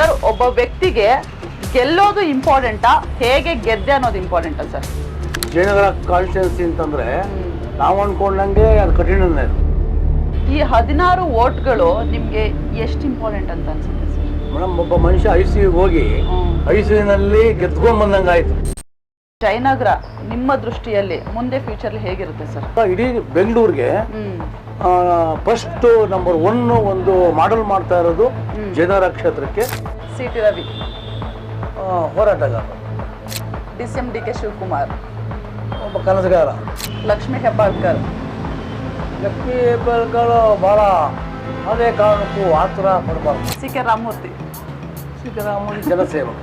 Sir ಒಬ್ಬ ವ್ಯಕ್ತಿಗೆ ಗೆಲ್ಲೋದು ಇಂಪಾರ್ಟೆಂಟಾ ಹೇಗೆ ಗೆದ್ದೆ ಅನ್ನೋದು ಇಂಪಾರ್ಟೆಂಟಾ ಸರ್? ಜಯನಗರ ಕಾನ್ಸ್ಟಿಟ್ಯೂನ್ಸಿ ಅಂತಂದ್ರೆ ನಾವು ಅನ್ಕೊಂಡಂಗೆ ಅದು ಕಠಿಣನೇ. ಈ ಹದಿನಾರು ವೋಟ್ಗಳು ನಿಮ್ಗೆ ಎಷ್ಟು ಇಂಪಾರ್ಟೆಂಟ್ ಅಂತ ಅನ್ಸುತ್ತೆ ಸರ್? ಮೇಡಮ್ ಒಬ್ಬ ಮನುಷ್ಯ ಐ ಸಿ ಹೋಗಿ ಐ ಸಿ ನಲ್ಲಿ ಗೆದ್ಕೊಂಡ್ ಬಂದಂಗೆ ಆಯ್ತು ಜಯನಗರ ನಿಮ್ಮ ದೃಷ್ಟಿಯಲ್ಲಿ ಮುಂದೆ ಫ್ಯೂಚರ್ ಹೇಗಿರುತ್ತೆ ಸರ್ ಇಡೀ ಬೆಂಗಳೂರಿಗೆ ಫಸ್ಟ್ ನಂಬರ್ ಒನ್ ಒಂದು ಮಾಡೆಲ್ ಮಾಡ್ತಾ ಇರೋದು ಜಯನಗರ ಕ್ಷೇತ್ರಕ್ಕೆ. C T Ravi. ಹೋರಾಟಗಾರ D C M D K Shivakumar. ಒಬ್ಬ ಕನಸುಗಾರ. ಲಕ್ಷ್ಮೀ ಹೆಬ್ಬಾಳ್ಕರ್. ಲಕ್ಷ್ಮೀ ಹೆಬ್ಬಾಳ್ಕರ್ ಬಹಳ ಅದೇ ಕಾರಣಕ್ಕೂ ಆತರ ಪಡಬಾರ್ದು. C K Ramamurthy. ಸಿದ್ದರಾಮಯ್ಯ ಜನಸೇವಕ